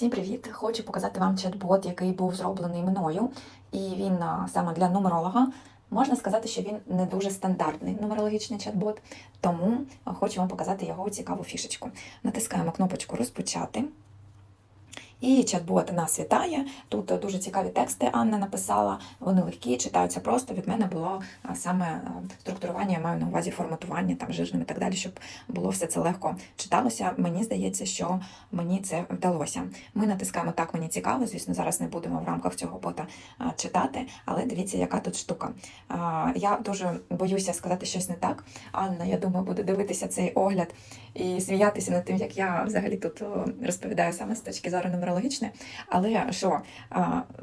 Всім привіт! Хочу показати вам чат-бот, який був зроблений мною, і він саме для нумеролога. Можна сказати, що він не дуже стандартний нумерологічний чат-бот, тому хочу вам показати його цікаву фішечку. Натискаємо кнопочку Розпочати. І чат-бот нас вітає. Тут дуже цікаві тексти Анна написала. Вони легкі, читаються просто. Від мене було саме структурування, я маю на увазі форматування там жирним і так далі, щоб було все це легко читалося. Мені здається, що мені це вдалося. Ми натискаємо так, мені цікаво. Звісно, зараз не будемо в рамках цього бота читати, але дивіться, яка тут штука. Я дуже боюся сказати щось не так. Анна, я думаю, буде дивитися цей огляд і сміятися над тим, як я взагалі тут розповідаю саме з точки зору нумерологічної. Але що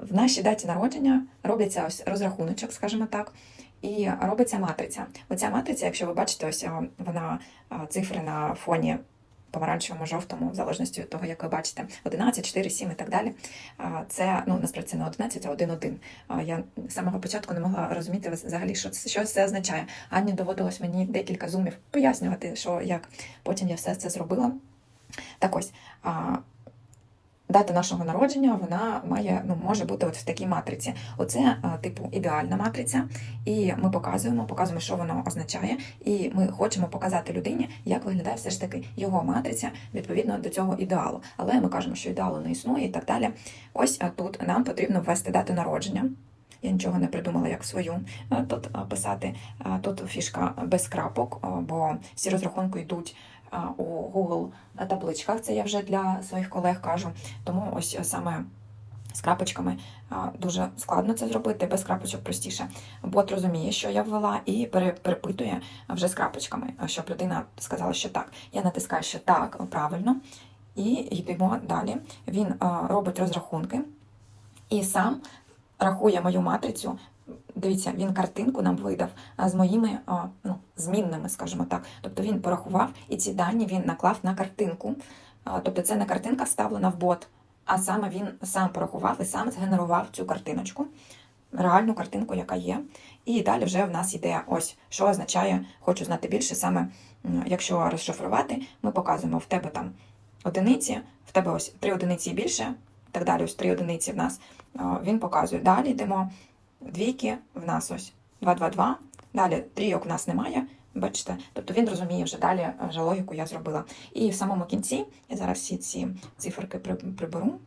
в нашій даті народження робляться ось розрахуночок, скажімо так. І робиться матриця. Оця матриця, якщо ви бачите, ось вона цифри на фоні помаранчевому, жовтому, в залежності від того, як ви бачите, 11, 4, 7 і так далі. Це ну насправді це не 11, а 1, 1. Я з самого початку не могла розуміти взагалі, що це, що це означає. Ані доводилось мені декілька зумів пояснювати, що як. Потім я все це зробила. Так ось. Дата нашого народження вона має ну може бути от в такій матриці. Оце типу ідеальна матриця, і ми показуємо, показуємо, що воно означає, і ми хочемо показати людині, як виглядає все ж таки його матриця відповідно до цього ідеалу. Але ми кажемо, що ідеалу не існує і так далі. Ось тут нам потрібно ввести дату народження. Я нічого не придумала, як свою тут писати. Тут фішка без крапок, бо всі розрахунки йдуть у Google табличках. Це я вже для своїх колег кажу. Тому ось саме з крапочками дуже складно це зробити, без крапочок простіше. Бот розуміє, що я ввела, і перепитує вже з крапочками, щоб людина сказала, що так. Я натискаю, що так, правильно, і йдемо далі. Він робить розрахунки і сам рахує мою матрицю. Дивіться, він картинку нам видав з моїми ну, змінними, скажімо так. Тобто він порахував і ці дані він наклав на картинку. Тобто це не картинка вставлена в бот, а саме він сам порахував і сам згенерував цю картиночку, реальну картинку, яка є. І далі вже в нас йде ось, що означає, хочу знати більше. Саме якщо розшифрувати, ми показуємо в тебе там одиниці, в тебе ось три одиниці більше, так далі, ось три одиниці в нас. Він показує. Далі йдемо двійки, в нас ось 2, 2, 2. Далі трійок в нас немає. Бачите, тобто він розуміє вже далі вже логіку я зробила. І в самому кінці я зараз всі ці циферки приберу.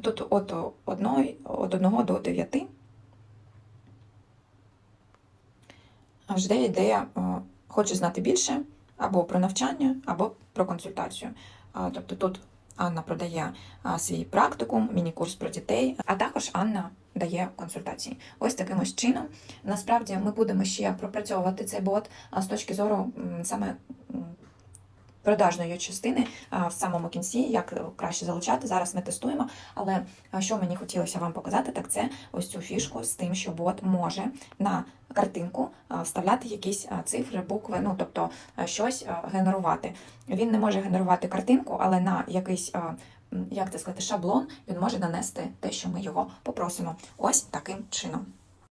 Тут от одної, від 1 до 9. Аж де йде, е, хочу знати більше або про навчання, або про консультацію. Тобто тут Анна продає свій практикум, міні-курс про дітей, а також Анна дає консультації. Ось таким ось чином. Насправді ми будемо ще пропрацьовувати цей бот з точки зору саме продажної частини в самому кінці, як краще залучати. Зараз ми тестуємо. Але що мені хотілося вам показати, так це ось цю фішку з тим, що бот може на картинку вставляти якісь цифри, букви, ну тобто щось генерувати. Він не може генерувати картинку, але на якийсь, як це сказати, шаблон він може нанести те, що ми його попросимо. Ось таким чином.